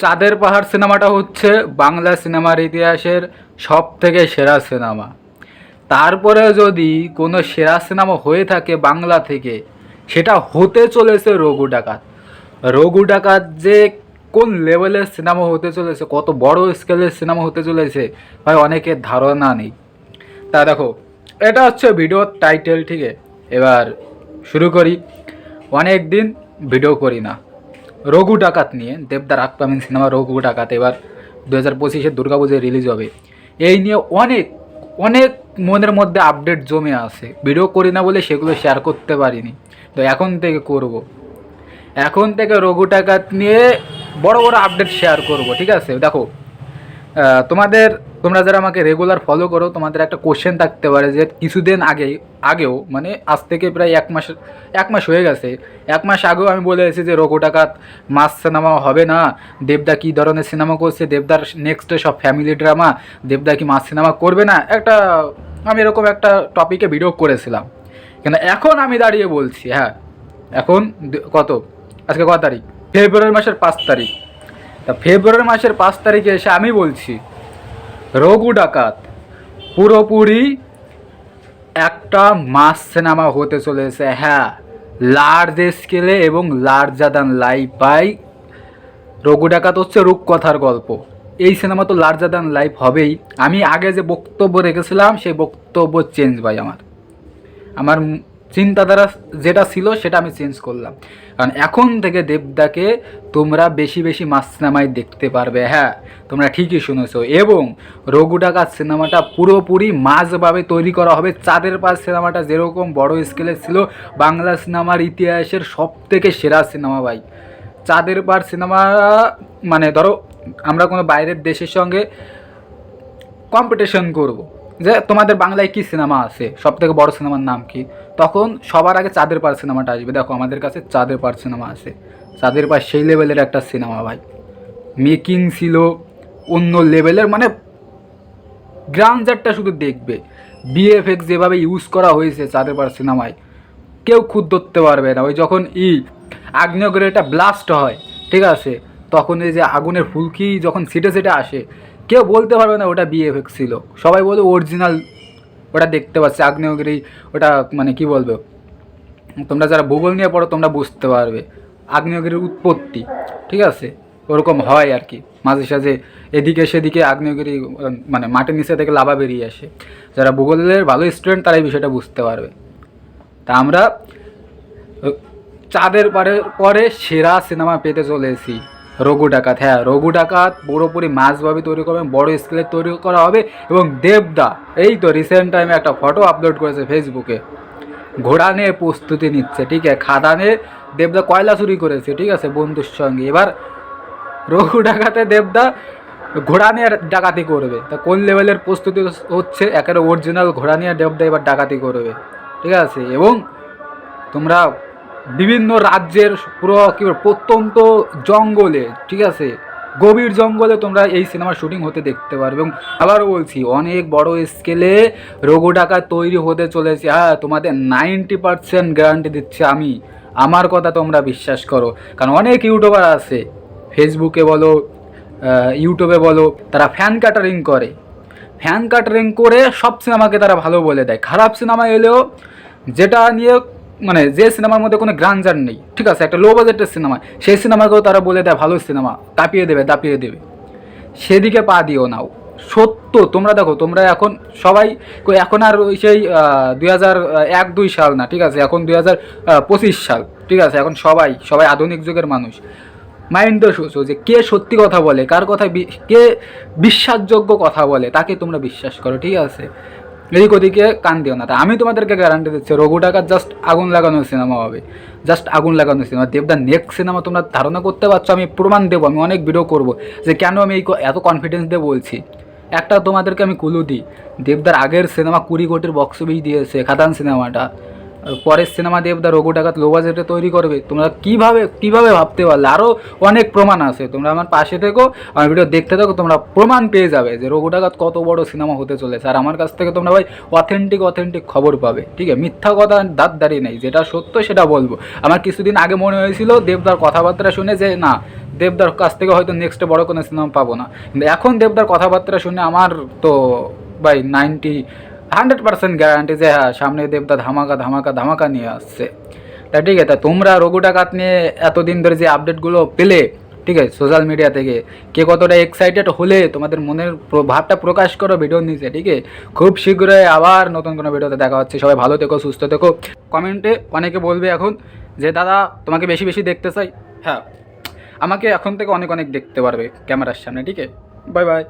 চাঁদের পাহাড় সিনেমাটা হচ্ছে বাংলা সিনেমার ইতিহাসের সব থেকে সেরা সিনেমা। তারপরে যদি কোনো সেরা সিনেমা হয়ে থাকে বাংলা থেকে, সেটা হতে চলেছে রঘু ডাকাত। রঘু ডাকাত যে কোন লেভেলের সিনেমা হতে চলেছে, কত বড় স্কেলের সিনেমা হতে চলেছে, ভাই অনেকের ধারণা নেই। তা দেখো, এটা হচ্ছে ভিডিওর টাইটেল ঠিক? এবার শুরু করি। অনেক দিন ভিডিও করি না। রঘু ডাকাত নিয়ে দেবদার আকপামিন সিনেমা রঘু ডাকাত এবার দু হাজার পঁচিশে দুর্গাপুজোয় রিলিজ হবে। এই নিয়ে অনেক অনেক মনের মধ্যে আপডেট জমে আছে। ভিডিও করি না বলে সেগুলো শেয়ার করতে পারিনি। তো এখন থেকে করব। এখন থেকে রঘু ডাকাত নিয়ে বড় বড় আপডেট শেয়ার করব, ঠিক আছে? দেখো তোমাদের তোমরা যারা আমাকে রেগুলার ফলো করো, তোমাদের একটা কোশ্চেন থাকতে পারে যে কিছুদিন আগে, আগেও মানে আজ থেকে প্রায় এক মাস এক মাস হয়ে গেছে। এক মাস আগেও আমি বলে এসেছি যে রঘু টাকাত মাস সিনেমা হবে না, দেবদা কী ধরনের সিনেমা করছে, দেবদার নেক্সট সব ফ্যামিলি ড্রামা দেবদা কি মাস সিনেমা করবে না? একটা, আমি এরকম একটা টপিকে ভিডিও করেছিলাম। কিন্তু এখন আমি দাঁড়িয়ে বলছি হ্যাঁ এখন কত? আজকে কত তারিখ? ফেব্রুয়ারি মাসের পাঁচ তারিখ। তা ফেব্রুয়ারি মাসের পাঁচ তারিখে এসে আমি বলছি রঘু ডাকাত। পুরোপুরি একটা মাস সিনেমা হতে চলেছে। হ্যাঁ লার্জ স্কেলে এবং larger than life by Raghu ডাকাত হচ্ছে রূপকথার গল্প। এই সিনেমা তো লার্জার দ্যান লাইফ হবেই। আমি আগে যে বক্তব্য রেখেছিলাম, সেই বক্তব্য চেঞ্জ ভাই আমার। আমার চিন্তাধারা যেটা ছিল সেটা আমি চেঞ্জ করলাম। কারণ এখন থেকে দেবদাকে তোমরা বেশি বেশি মাস সিনেমায় দেখতে পারবে হ্যাঁ তোমরা ঠিকই শুনেছো। এবং রঘু ডাকাত সিনেমাটা পুরোপুরি মাঝভাবে তৈরি করা হবে। চাঁদের পাশ সিনেমাটা যেরকম বড় স্কেলে ছিল, বাংলা সিনেমার ইতিহাসের সব থেকে সেরা সিনেমা ভাই। চাঁদের পার সিনেমা মানে ধরো, আমরা কোনো বাইরের দেশের সঙ্গে কম্পিটিশন করব। যে তোমাদের বাংলায় কি সিনেমা আছে? সব থেকে বড় সিনেমার নাম কি? তখন সবার আগে চাঁদের পার সিনেমাটা আসবে। দেখো, আমাদের কাছে চাঁদের পার সিনেমা আছে। চাঁদের পার সেই লেভেলের একটা সিনেমা ভাই। মেকিং ছিল অন্য লেভেলের মানে গ্রাউন্ডারটা শুধু দেখবে। বিএফএক্স যেভাবে ইউজ করা হয়েছে চাঁদের পার সিনেমায়, কেউ খুদ ধরতে পারবে না। ওই যখন ই আগ্নেয়গিরিটা ব্লাস্ট হয়, ঠিক আছে? তখন এই যে আগুনের ফুলকি যখন সিটে সিটে আসে কেউ বলতে পারবে না ওটা বিএফএক্স ছিল। সবাই বলে অরিজিনাল ওটা দেখতে পাচ্ছে, আগ্নেয়গিরি ওটা মানে কি বলবে? তোমরা যারা ভূগোল নিয়ে পড়ো তোমরা বুঝতে পারবে। আগ্নেয়গিরির উৎপত্তি, ঠিক আছে? ওরকম হয় আর কি। মাঝে সাঝে এদিকে সেদিকে আগ্নেয়গিরি মানে মাটির নিচে থেকে লাভা বেরিয়ে আসে। যারা ভূগোলের ভালো স্টুডেন্ট তারা এই বিষয়টা বুঝতে পারবে। তা আমরা, চাঁদের পারে, পরে সেরা সিনেমা পেতে চলেছি। রঘু ডাকাত। হ্যাঁ রঘু ডাকাত পুরোপুরি মাছভাবে তৈরি করবেন বড় স্কেলে তৈরি করা হবে এবং দেবদা, এই তো রিসেন্ট টাইমে একটা ফটো আপলোড করেছে ফেসবুকে ঘোড়া নিয়ে প্রস্তুতি নিচ্ছে, ঠিক আছে? খাদানে দেবদা কয়লা চুরি করেছে, ঠিক আছে, বন্ধুর সঙ্গে। এবার রঘু ডাকাতে দেবদা ঘোড়া নিয়ে ডাকাতি করবে। তা কোন লেভেলের প্রস্তুতি হচ্ছে? একেবারে অরিজিনাল ঘোড়া নিয়ে দেবদা এবার ডাকাতি করবে, ঠিক আছে? এবং তোমরা বিভিন্ন রাজ্যের পুরো কী প্রত্যন্ত জঙ্গলে, ঠিক আছে? গভীর জঙ্গলে তোমরা এই সিনেমার শুটিং হতে দেখতে পারবে। এবং আবারও বলছি, অনেক বড় স্কেলে রঘু টাকা তৈরি হতে চলেছে। হ্যাঁ তোমাদের নাইনটি পার্সেন্ট গ্যারান্টি দিচ্ছে আমি। আমার কথা তোমরা বিশ্বাস করো। কারণ অনেক ইউটিউবার আছে ফেসবুকে বলো ইউটিউবে বলো, তারা ফ্যান কাটারিং করে। ফ্যান কাটারিং করে সব সিনেমাকে তারা ভালো বলে দেয়। খারাপ সিনেমা এলেও যেটা নিয়ে মানে যে সিনেমার মধ্যে কোনো গ্রাঞ্জার নেই, ঠিক আছে? একটা লো বাজেটের সিনেমা, সেই সিনেমাকেও তারা বলে দেয় ভালো সিনেমা, তাপিয়ে দেবে দাপিয়ে দেবে। সেদিকে পা দিও নাও। সত্য, তোমরা দেখো, তোমরা এখন সবাই, এখন আর ওই সেই দুই হাজার এক, দুই সাল না, ঠিক আছে? এখন দুই হাজার পঁচিশ সাল, ঠিক আছে? এখন সবাই সবাই আধুনিক যুগের মানুষ। মাইন্ড তো শুছো যে কে সত্যি কথা বলে, কার কথা কে বিশ্বাসযোগ্য কথা বলে, তাকে তোমরা বিশ্বাস করো, ঠিক আছে? এদিক ওদিকে কান দিও না। তা আমি তোমাদেরকে গ্যারান্টি দিচ্ছি, রঘু জাস্ট আগুন লাগানোর সিনেমা হবে। জাস্ট আগুন লাগানোর সিনেমা দেবদা নেক্সট সিনেমা তোমরা ধারণা করতে পারছ, আমি প্রমাণ দেবো, আমি অনেক ভিডিও করব যে কেন আমি এই এত কনফিডেন্স দিয়ে বলছি। একটা তোমাদেরকে আমি কুলু দিই, দেবদার আগের সিনেমা কুড়ি কোটির বক্স অফিস দিয়েছে, খাদান সিনেমাটা পরের সিনেমা দেবদা রঘু ডাকাত লো বাজেটে তৈরি করবে, তোমরা কীভাবে কীভাবে ভাবতে পারলে? আরও অনেক প্রমাণ আছে। তোমরা আমার পাশে থেকো, আমার ভিডিও দেখতে থাকো, তোমরা প্রমাণ পেয়ে যাবে যে রঘু ডাকাত কত বড় সিনেমা হতে চলেছে। আর আমার কাছ থেকে তোমরা ভাই অথেন্টিক অথেন্টিক খবর পাবে। ঠিক আছে? মিথ্যা কথা দাঁত দাঁড়িয়ে নেই। যেটা সত্য সেটা বলব। আমার কিছুদিন আগে মনে হয়েছিল দেবদার কথাবার্তা শুনে যে, না, দেবদার কাছ থেকে হয়তো নেক্সটে বড় কোনো সিনেমা পাবো না। কিন্তু এখন দেবদার কথাবার্তা শুনে আমার তো ভাই নাইনটি হান্ড্রেড পার্সেন্ট গ্যারান্টি যে হ্যাঁ সামনে দেবদা ধামাকা ধামাকা ধামাকা নিয়ে আসছে। তা ঠিক আছে তোমরা রঘু ডাকাত নিয়ে এতদিন ধরে যে আপডেটগুলো পেলে, ঠিক আছে সোশ্যাল মিডিয়া থেকে, কে কতটা এক্সাইটেড হলে তোমাদের মনের ভাবটা প্রকাশ করো ভিডিওর নিচে, ঠিক আছে? খুব শীঘ্রই আবার নতুন কোনো ভিডিওতে দেখা হচ্ছে। সবাই ভালো থেকো, সুস্থ থেকো। কমেন্টে অনেকে বলবে এখন যে, দাদা, তোমাকে বেশি বেশি দেখতে চাই। হ্যাঁ আমাকে এখন থেকে অনেক অনেক দেখতে পারবে ক্যামেরার সামনে, ঠিক আছে? Bye bye